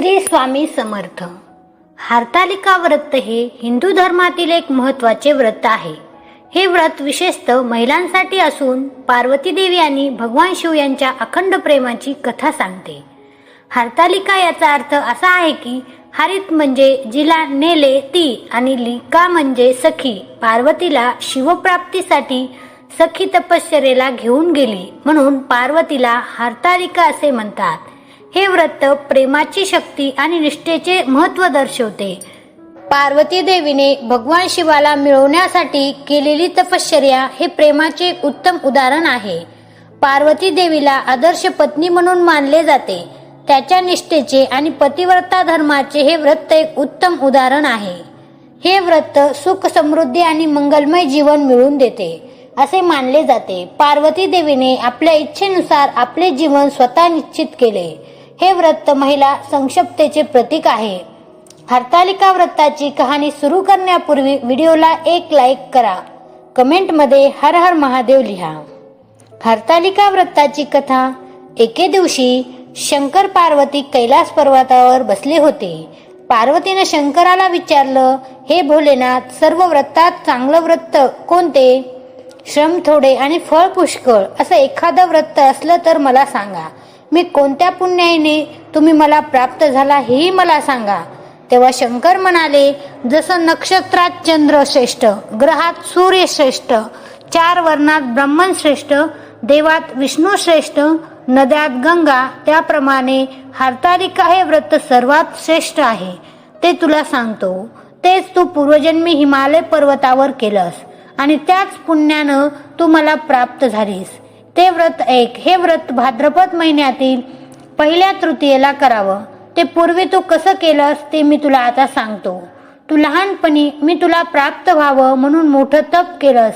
श्री स्वामी समर्थ. हारतालिका व्रत हे हिंदू धर्मातील एक महत्त्वाचे व्रत आहे. हे व्रत विशेषतः महिलांसाठी असून पार्वती देवी आणि भगवान शिव यांच्या अखंड प्रेमाची कथा सांगते. हारतालिका याचा अर्थ असा आहे की हरित म्हणजे जिला नेले ती आणि लिका म्हणजे सखी पार्वतीला शिवप्राप्तीसाठी सखी तपश्चर्येला घेऊन गेली. म्हणून पार्वतीला हारतालिका असे म्हणतात. हे व्रत प्रेमाची शक्ती आणि निष्ठेचे महत्त्व दर्शवते. पार्वती देवीने भगवान शिवाला मिळवण्यासाठी केलेली तपश्चर्या हे प्रेमाचे उत्तम उदाहरण आहे. पार्वती देवीला आदर्श पत्नी म्हणून मानले जाते. त्याच्या निष्ठेचे आणि पतिव्रता धर्माचे हे व्रत एक उत्तम उदाहरण आहे. हे व्रत सुख समृद्धी आणि मंगलमय जीवन मिळवून देते असे मानले जाते. पार्वती देवीने आपल्या इच्छेनुसार आपले जीवन स्वतः निश्चित केले. हे व्रत महिला संक्षिप्तेचे प्रतीक आहे. हरतालिका व्रताची कहाणी सुरू करण्यापूर्वी व्हिडिओला एक लाईक करा. कमेंटमध्ये हर हर महादेव लिहा. हरतालिका व्रताची कथा एके दिवशी शंकर पार्वती कैलास पर्वतावर बसले होते. पार्वतीने शंकराला विचारलं हे भोलेनाथ सर्व व्रतात चांगलं व्रत कोणते? श्रम थोडे आणि फळ पुष्कळ असं एखादं व्रत असलं तर मला सांगा. मी कोणत्या पुण्याईने तुम्ही मला प्राप्त झाला हेही मला सांगा. तेव्हा शंकर म्हणाले जसं नक्षत्रात चंद्र श्रेष्ठ ग्रहात सूर्य श्रेष्ठ चार वर्णात ब्राह्मण श्रेष्ठ देवात विष्णू श्रेष्ठ नद्यात गंगा त्याप्रमाणे हरतालिका हे व्रत सर्वात श्रेष्ठ आहे. ते तुला सांगतो. तेच तू पूर्वजन्मी हिमालय पर्वतावर केलंस आणि त्याच पुण्यानं तू मला प्राप्त झालीस. ते व्रत ऐक हे व्रत भाद्रपद महिन्यातील पहिल्या तृतीयेला करावं. ते पूर्वी तू कसं केलंस ते मी तुला आता सांगतो. तू लहानपणी मी तुला प्राप्त व्हावं म्हणून मोठं तप केलंस.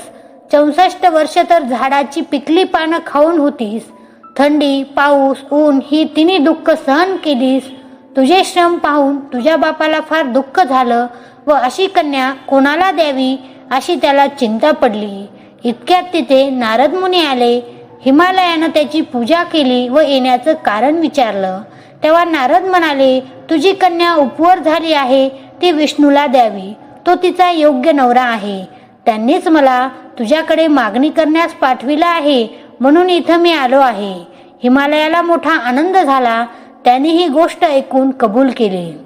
चौसष्ट वर्ष तर झाडाची पिकली पानं खाऊन होतीस. थंडी पाऊस ऊन ही तिन्ही दुःख सहन केलीस. तुझे श्रम पाहून तुझ्या बापाला फार दुःख झालं व अशी कन्या कोणाला द्यावी अशी त्याला चिंता पडली. इतक्यात तिथे नारद मुनी आले. हिमालयानं त्याची पूजा केली व येण्याचं कारण विचारलं. तेव्हा नारद म्हणाले तुझी कन्या उपवर झाली आहे ती विष्णूला द्यावी. तो तिचा योग्य नवरा आहे. त्यांनीच मला तुझ्याकडे मागणी करण्यास पाठविला आहे म्हणून इथं मी आलो आहे. हिमालयाला मोठा आनंद झाला. त्याने ही गोष्ट ऐकून कबूल केली.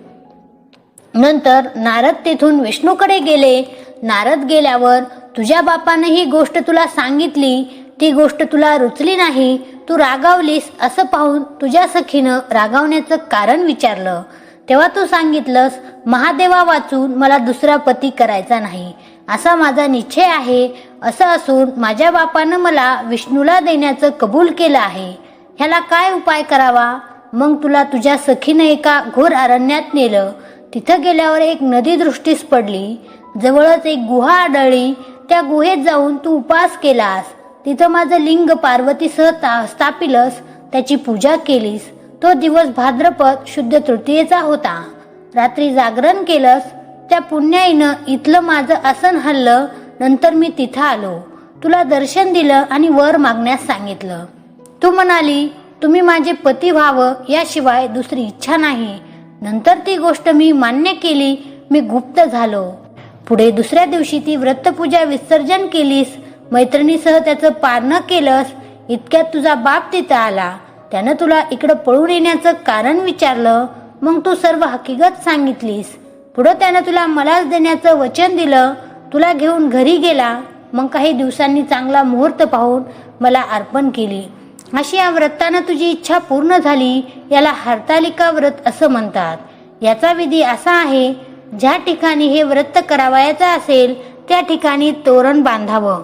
नंतर नारद तेथून विष्णूकडे गेले. नारद गेल्यावर तुझ्या बापाने ही गोष्ट तुला सांगितली. ती गोष्ट तुला रुचली नाही तू रागावलीस असं पाहून तुझ्या सखीनं रागावण्याचं कारण विचारलं. तेव्हा तू सांगितलंस महादेवा वाचून मला दुसरा पती करायचा नाही. असा माझा निश्चय आहे. असं असून माझ्या बापानं मला विष्णूला देण्याचं कबूल केलं आहे. ह्याला काय उपाय करावा? मग तुला तुझ्या सखीनं एका घोर अरण्यात नेलं. तिथं गेल्यावर एक नदी दृष्टीस पडली. जवळच एक गुहा आढळली. त्या गुहेत जाऊन तू उपास केलास. तिथं माझं लिंग पार्वतीसह ता स्थापिलस त्याची पूजा केलीस. तो दिवस भाद्रपद शुद्ध तृतीयेचा होता. रात्री जागरण केलंस त्या पुण्याईनं इथलं माझं आसन हल्लं नंतर मी तिथं आलो. तुला दर्शन दिलं आणि वर मागण्यास सांगितलं. तू म्हणाली तुम्ही माझे पती व्हावं याशिवाय दुसरी इच्छा नाही. नंतर ती गोष्ट मी मान्य केली मी गुप्त झालो. पुढे दुसऱ्या दिवशी ती व्रतपूजा विसर्जन केलीस मैत्रिणीसह त्याचं पार न केलंस इतक्यात तुझा बाप तिथं आला. त्यानं तुला इकडं पळून येण्याचं कारण विचारलं मग तू सर्व हकीकत सांगितलीस. पुढं त्यानं तुला मलाच देण्याचं वचन दिलं तुला घेऊन घरी गेला मग काही दिवसांनी चांगला मुहूर्त पाहून मला अर्पण केली. अशी या व्रतानं तुझी इच्छा पूर्ण झाली याला हरतालिका व्रत असं म्हणतात. याचा विधी असा आहे ज्या ठिकाणी हे व्रत करावायचं असेल त्या ठिकाणी तोरण बांधावं.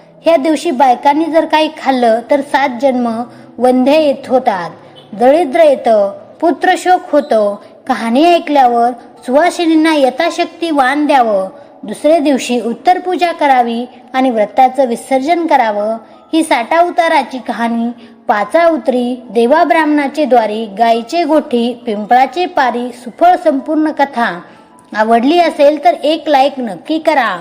ह्या दिवशी बायकांनी जर काही खाल्लं तर सात जन्म वंध्य येत होतात. दरिद्र येतं पुत्रशोक होतं. कहाणी ऐकल्यावर सुवासिनींना यथाशक्ती वाण द्यावं. दुसऱ्या दिवशी उत्तर पूजा करावी आणि व्रताचं विसर्जन करावं. ही साठा उताराची कहाणी पाचा उतरी देवा ब्राह्मणाचे द्वारी गायीचे गोठी पिंपळाचे पारी सुफळ संपूर्ण कथा. आवडली असेल तर एक लाईक नक्की करा.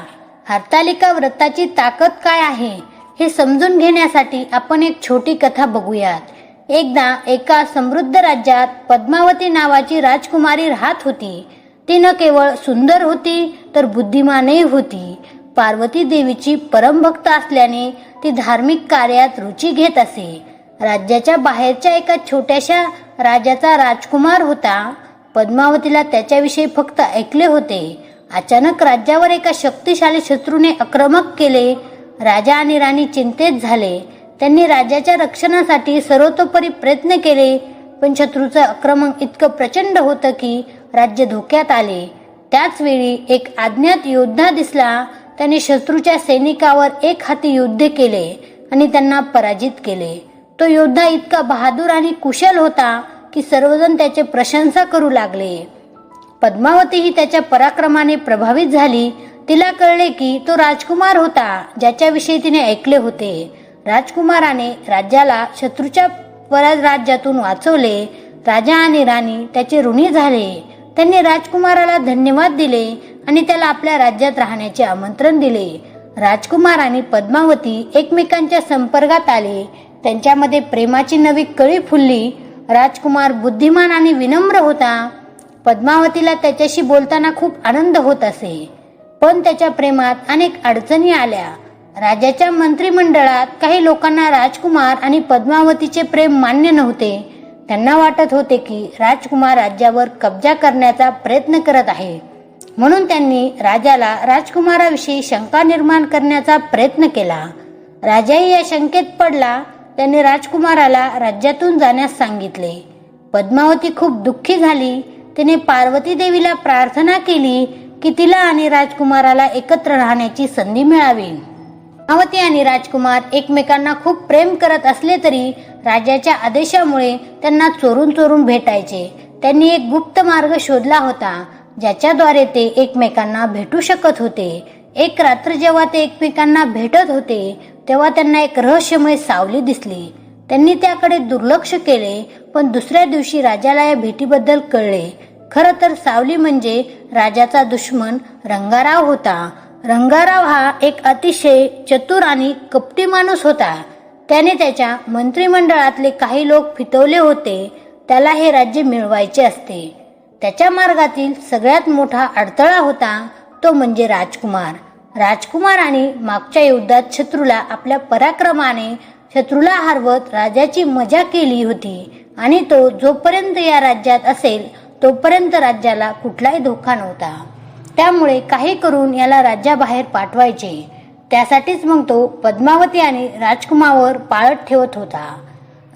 हरतालिका व्रताची ताकद काय आहे हे समजून घेण्यासाठी आपण एक छोटी कथा बघूयात. एकदा एका समृद्ध राज्यात पद्मावती नावाची राजकुमारी राहत होती. ती न केवळ सुंदर होती तर बुद्धिमानही होती. पार्वती देवीची परमभक्त असल्याने ती धार्मिक कार्यात रुची घेत असे. राज्याच्या बाहेरच्या एका छोट्याशा राजाचा राजकुमार होता. पद्मावतीला त्याच्याविषयी फक्त ऐकले होते. अचानक राज्यावर एका शक्तिशाली शत्रूने आक्रमक केले. राजा आणि राणी चिंतेत झाले. त्यांनी राजाच्या रक्षणासाठी सर्वतोपरी प्रयत्न केले पण शत्रूचं आक्रमण इतकं प्रचंड होतं की राज्य धोक्यात आले. त्याच वेळी एक अज्ञात योद्धा दिसला. त्याने शत्रूच्या सैनिकावर एक हाती युद्ध केले आणि त्यांना पराजित केले. तो योद्धा इतका बहादूर आणि कुशल होता की सर्वजण त्याचे प्रशंसा करू लागले. पद्मावती ही त्याच्या पराक्रमाने प्रभावित झाली. तिला कळले की तो राजकुमार होता ज्याच्याविषयी तिने ऐकले होते. राजकुमाराने राज्याला शत्रूच्या परराज्यातून वाचवले. राजा आणि राणी त्याचे ऋणी झाले. त्यांनी राजकुमाराला धन्यवाद दिले आणि त्याला आपल्या राज्यात राहण्याचे आमंत्रण दिले. राजकुमार आणि पद्मावती एकमेकांच्या संपर्कात आले. त्यांच्यामध्ये प्रेमाची नवी कळी फुलली. राजकुमार बुद्धिमान आणि विनम्र होता. पद्मावतीला त्याच्याशी बोलताना खूप आनंद होत असे. पण त्याच्या प्रेमात अनेक अडचणी आल्या. राजाच्या मंत्रिमंडळात काही लोकांना राजकुमार आणि पद्मावतीचे प्रेम मान्य नव्हते. त्यांना वाटत होते की राजकुमार राज्यावर कब्जा करण्याचा प्रयत्न करत आहे. म्हणून त्यांनी राजाला राजकुमाराविषयी शंका निर्माण करण्याचा प्रयत्न केला. राजाही या शंकेत पडला. त्याने राजकुमाराला राज्यातून जाण्यास सांगितले. पद्मावती खूप दुःखी झाली. तिने पार्वती देवीला प्रार्थना केली की तिला आणि राजकुमाराला एकत्र राहण्याची संधी मिळावी. पद्मावती आणि राजकुमार एकमेकांना खूप प्रेम करत असले तरी राजाच्या आदेशामुळे त्यांना चोरून चोरून भेटायचे. त्यांनी एक गुप्त मार्ग शोधला होता ज्याच्याद्वारे ते एकमेकांना भेटू शकत होते. एक रात्र जेव्हा ते एकमेकांना भेटत होते तेव्हा त्यांना एक रहस्यमय सावली दिसली. त्यांनी त्याकडे दुर्लक्ष केले पण दुसऱ्या दिवशी राजाला या भेटीबद्दल कळले. खरं तर सावली म्हणजे राजाचा दुश्मन रंगाराव होता. रंगाराव हा एक अतिशय चतुर आणि कपटी माणूस होता. त्याने त्याच्या मंत्रिमंडळातले काही लोक फितवले होते. त्याला हे राज्य मिळवायचे असते. त्याच्या मार्गातील सगळ्यात मोठा अडथळा होता तो म्हणजे राजकुमार. राजकुमार आणि मागच्या युद्धात शत्रूला आपल्या पराक्रमाने शत्रूला हरवत राजाची मजा केली होती आणि तो जोपर्यंत या राज्यात असेल तोपर्यंत राज्याला कुठलाही धोका नव्हता. त्यामुळे काही करून याला राज्याबाहेर पाठवायचे. त्यासाठीच मग तो पद्मावती आणि राजकुमारवर पाळत ठेवत होता.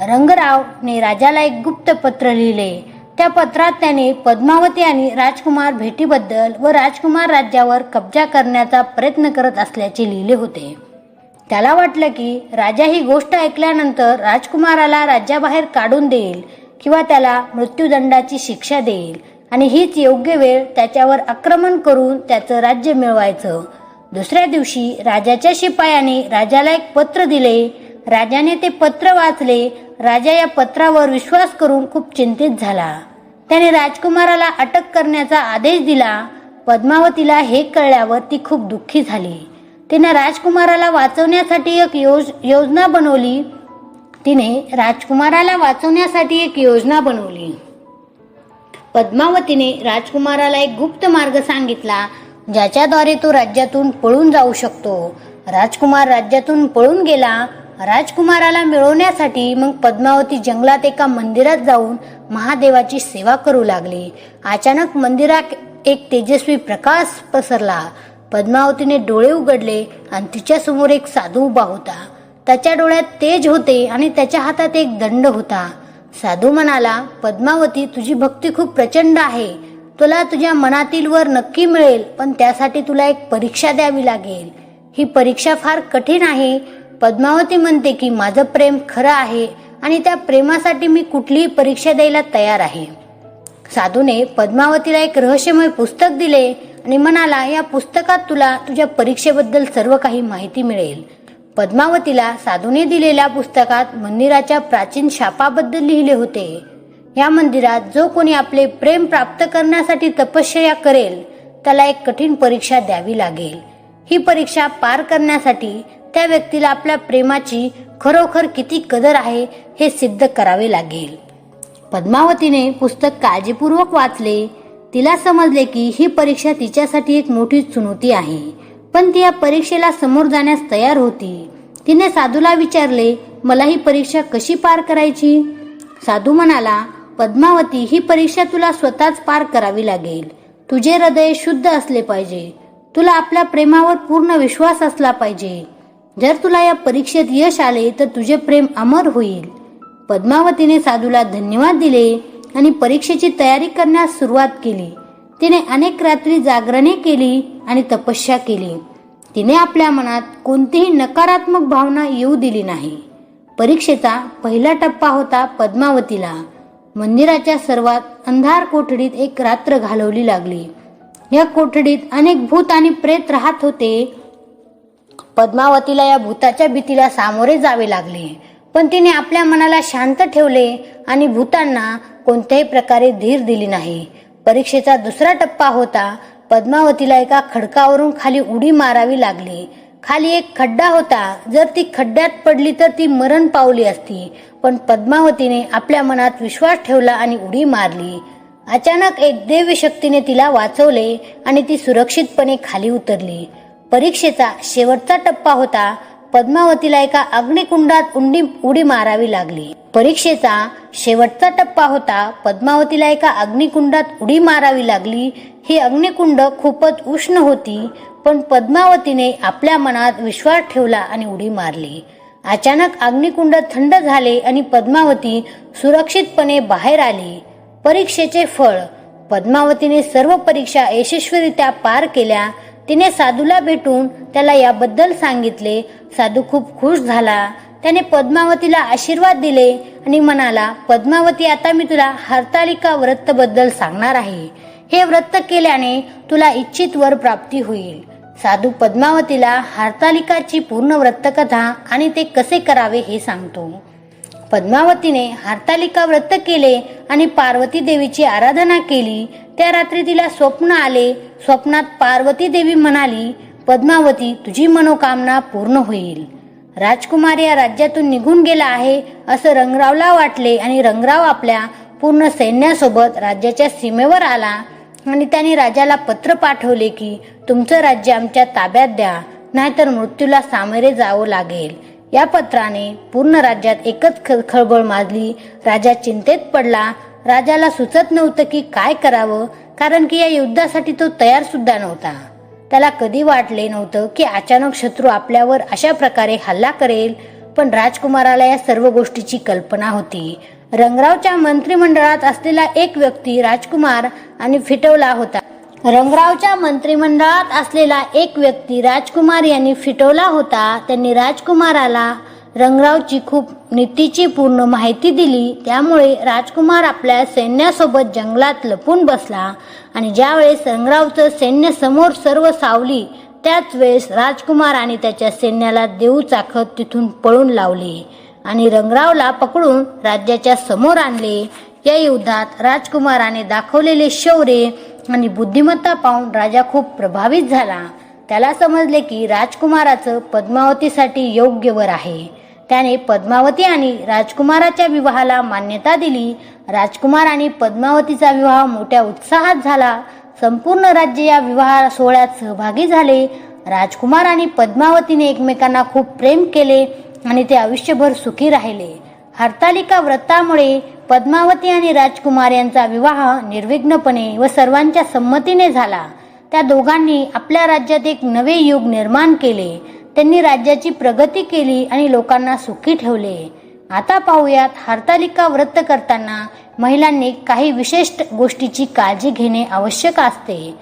रंगरावने राजाला एक गुप्त पत्र लिहिले. त्या पत्रात त्याने पद्मावती आणि राजकुमार भेटीबद्दल व राजकुमार राज्यावर कब्जा करण्याचा प्रयत्न करत असल्याचे लिहिले होते. त्याला वाटलं की राजा ही गोष्ट ऐकल्यानंतर राजकुमाराला राज्याबाहेर काढून देईल. किंवा त्याला मृत्यूदंडाची शिक्षा देईल. आणि हीच योग्य वेळ त्याच्यावर आक्रमण करून त्याचं राज्य मिळवायचं. दुसऱ्या दिवशी राजाच्या शिपायाने राजाला एक पत्र दिले. राजाने ते पत्र वाचले. राजा या पत्रावर विश्वास करून खूप चिंतित झाला. त्याने राजकुमाराला अटक करण्याचा आदेश दिला. पद्मावतीला हे कळल्यावर ती खूप दुःखी झाली. तिने राजकुमाराला वाचवण्यासाठी एक योज योजना बनवली. तिने राजकुमाराला वाचवण्यासाठी एक योजना बनवली. पद्मावतीने राजकुमाराला एक गुप्त मार्ग सांगितला ज्याच्याद्वारे तो राज्यातून पळून जाऊ शकतो. राजकुमार राज्यातून पळून गेला राजकुमाराला मिळवण्यासाठी मग पद्मावती जंगलात एका मंदिरात जाऊन महादेवाची सेवा करू लागली. अचानक मंदिरात एक तेजस्वी प्रकाश पसरला. पद्मावतीने डोळे उघडले आणि तिच्यासमोर एक साधू उभा होता. त्याच्या डोळ्यात तेज होते आणि त्याच्या हातात एक दंड होता. साधू म्हणाला पद्मावती तुझी भक्ती खूप प्रचंड आहे. तुला तुझ्या मनातील वर नक्की मिळेल पण त्यासाठी तुला एक परीक्षा द्यावी लागेल. ही परीक्षा फार कठीण आहे. पद्मावती म्हणते की माझं प्रेम खरं आहे आणि त्या प्रेमासाठी मी कुठलीही परीक्षा द्यायला तयार आहे. साधूने पद्मावतीला एक रहस्यमय पुस्तक दिले आणि म्हणाला या पुस्तकात तुला तुझ्या परीक्षेबद्दल सर्व काही माहिती मिळेल. पद्मावतीला साधूने दिलेल्या पुस्तकात मंदिराच्या प्राचीन शापाबद्दल लिहिले होते. या मंदिरात जो कोणी आपले प्रेम प्राप्त करण्यासाठी तपश्चर्या करेल त्याला एक कठीण परीक्षा द्यावी लागेल. ही परीक्षा पार करण्यासाठी त्या व्यक्तीला आपल्या प्रेमाची खरोखर किती कदर आहे हे सिद्ध करावे लागेल. पद्मावतीने पुस्तक काळजीपूर्वक वाचले. तिला समजले की ही परीक्षा तिच्यासाठी एक मोठी चुनौती आहे. पण ती या परीक्षेला समोर जाण्यास तयार होती. तिने साधूला विचारले मला ही परीक्षा कशी पार करायची? साधू म्हणाला पद्मावती ही परीक्षा तुला स्वतःच पार करावी लागेल. तुझे हृदय शुद्ध असले पाहिजे. तुला आपल्या प्रेमावर पूर्ण विश्वास असला पाहिजे. जर तुला या परीक्षेत यश आले तर तुझे प्रेम अमर होईल. पद्मावतीने साधूला धन्यवाद दिले आणि परीक्षेची तयारी करण्यास सुरुवात केली. तिने अनेक रात्री जागरणे केली आणि तपस्या केली. तिने आपल्या मनात कोणतीही नकारात्मक भावना येऊ दिली नाही. परीक्षेचा पहिला टप्पा होता पद्मावतीला. मंदिराच्या सर्वात अंधार कोठडीत एक रात्र घालवली लागली. या कोठडीत अनेक भूत आणि प्रेत राहत होते. पद्मावतीला या भूताच्या भीतीला सामोरे जावे लागले. पण तिने आपल्या मनाला शांत ठेवले आणि भूतांना कोणत्याही प्रकारे धीर दिली नाही. परीक्षेचा दुसरा टप्पा होता. पद्मावतीला एका खडकावरून खाली उडी मारावी लागली. खाली एक खड्डा होता. जर ती खड्ड्यात पडली तर ती मरण पावली असती. पण पद्मावतीने आपल्या मनात विश्वास ठेवला आणि उडी मारली. अचानक एक देवी शक्तीने तिला वाचवले आणि ती सुरक्षितपणे खाली उतरली. परीक्षेचा शेवटचा टप्पा होता. पद्मावतीला एका अग्निकुंडात उंडी उडी मारावी लागली. परीक्षेचा शेवटचा टप्पा होता. पद्मावतीला एका अग्निकुंडात उडी मारावी लागली. ही अग्निकुंड खूपच उष्ण होती पण पद्मावतीने आपल्या मनात विश्वास ठेवला आणि उडी मारली. अचानक अग्निकुंड थंड झाले आणि पद्मावती सुरक्षितपणे बाहेर आली. परीक्षेचे फळ. पद्मावतीने सर्व परीक्षा यशस्वीरित्या पार केल्या. तिने साधूला भेटून त्याला याबद्दल सांगितले. साधू खूप खुश झाला. त्याने पद्मावतीला आशीर्वाद दिले आणि म्हणाला पद्मावती आता मी तुला हरतालिका व्रत बद्दल सांगणार आहे. हे व्रत केल्याने तुला इच्छित वर प्राप्ती होईल. साधू पद्मावतीला हरतालिकाची पूर्ण व्रतकथा आणि ते कसे करावे हे सांगतो. पद्मावतीने हरतालिका व्रत केले आणि पार्वती देवीची आराधना केली. त्या रात्री तिला स्वप्न आले. स्वप्नात पार्वती देवी म्हणाली पद्मावती तुझी मनोकामना पूर्ण होईल. राजकुमार या राज्यातून निघून गेला आहे असं रंगरावला वाटले आणि रंगराव आपल्या पूर्ण सैन्यासोबत राज्याच्या सीमेवर आला आणि त्याने राजाला पत्र पाठवले की तुमचं राज्य आमच्या ताब्यात द्या नाहीतर मृत्यूला सामोरे जावं लागेल. या पत्राने पूर्ण राज्यात एकच खळबळ माजली. राजा चिंतेत पडला. राजाला सुचत नव्हतं की काय करावं कारण की या युद्धासाठी तो तयार सुद्धा नव्हता. त्याला कधी वाटले नव्हतं की अचानक शत्रू आपल्यावर अशा प्रकारे हल्ला करेल पण राजकुमाराला या सर्व गोष्टीची कल्पना होती. रंगरावच्या मंत्रिमंडळात असलेला एक व्यक्ती राजकुमार आणि फिटवला होता. रंगरावच्या मंत्रिमंडळात असलेला एक व्यक्ती राजकुमार यांनी फिटवला होता. त्यांनी राजकुमाराला रंगरावची खूप नीतीची पूर्ण माहिती दिली. त्यामुळे राजकुमार आपल्या सैन्यासोबत जंगलात लपून बसला आणि ज्यावेळेस रंगरावचं सैन्य समोर सर्व सावली त्याच वेळेस राजकुमार आणि त्याच्या सैन्याला देऊ चाखत तिथून पळून लावले आणि रंगरावला पकडून राज्याच्या समोर आणले. या युद्धात राजकुमाराने दाखवलेले शौर्य आणि बुद्धिमत्ता पाहून राजा खूप प्रभावित झाला. त्याला समजले की राजकुमाराचं पद्मावतीसाठी योग्य वर आहे. त्याने पद्मावती आणि राजकुमाराच्या विवाहाला मान्यता दिली. राजकुमार आणि पद्मावतीचा विवाह मोठ्या उत्साहात झाला. संपूर्ण राज्य या विवाह सोहळ्यात सहभागी झाले. राजकुमार आणि पद्मावतीने एकमेकांना खूप प्रेम केले आणि ते आयुष्यभर सुखी राहिले. हरतालिका व्रतामुळे पद्मावती आणि राजकुमार यांचा विवाह निर्विघ्नपणे व सर्वांच्या संमतीने झाला. त्या दोघांनी आपल्या राज्यात एक नवे युग निर्माण केले. त्यांनी राज्याची प्रगती केली आणि लोकांना सुखी ठेवले. आता पाहूयात हरतालिका व्रत करताना महिलांनी काही विशिष्ट गोष्टीची काळजी घेणे आवश्यक असते.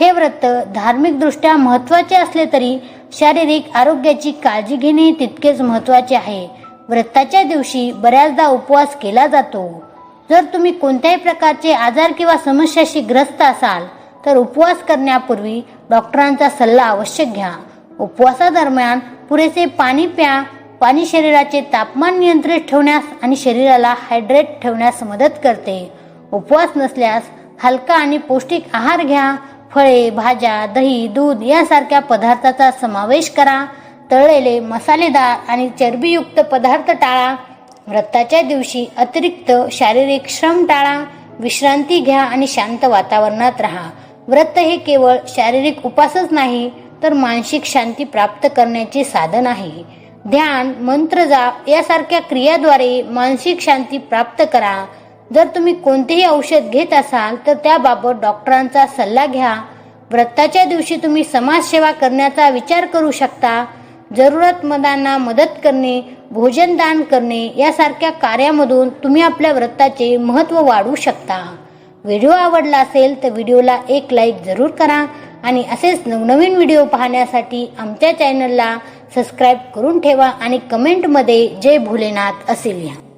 हे व्रत धार्मिकदृष्ट्या महत्त्वाचे असले तरी शारीरिक आरोग्याची काळजी घेणे तितकेच महत्त्वाचे आहे. व्रताच्या दिवशी बऱ्याचदा उपवास केला जातो. जर तुम्ही कोणत्याही प्रकारचे आजार किंवा समस्याशी ग्रस्त असाल तर उपवास करण्यापूर्वी डॉक्टरांचा सल्ला आवश्यक घ्या. उपवासादरम्यान पुरेसे पाणी प्या. पाणी शरीराचे तापमान नियंत्रित ठेवण्यास आणि शरीराला हायड्रेट ठेवण्यास मदत करते. उपवास नसल्यास हलका आणि पौष्टिक आहार घ्या. फळे भाज्या दही दूध यासारख्या पदार्थाचा समावेश करा. तळलेले मसालेदार आणि चरबीयुक्त पदार्थ टाळा. व्रताच्या दिवशी अतिरिक्त शारीरिक श्रम टाळा. विश्रांती घ्या आणि शांत वातावरणात राहा. व्रत हे केवळ शारीरिक उपासच नाही तर मानसिक शांती प्राप्त करण्याचे साधन आहे. ध्यान मंत्र जाप यासारख्या क्रियाद्वारे मानसिक शांती प्राप्त करा. जर तुम्ही कोणतेही औषध घेत असाल तर त्याबाबत डॉक्टरांचा सल्ला घ्या. व्रताच्या दिवशी तुम्ही समाजसेवा करण्याचा विचार करू शकता. जरूरतमंदांना मदत करणे भोजन दान करणे यासारख्या कार्यामधून तुम्ही आपल्या व्रताचे महत्त्व वाढवू शकता. व्हिडिओ आवडला असेल तर व्हिडिओला एक लाईक जरूर करा आणि असेच नवनवीन व्हिडिओ पाहण्यासाठी आमच्या चॅनलला सबस्क्राईब करून ठेवा आणि कमेंटमध्ये जय भोलेनाथ असे लिहा.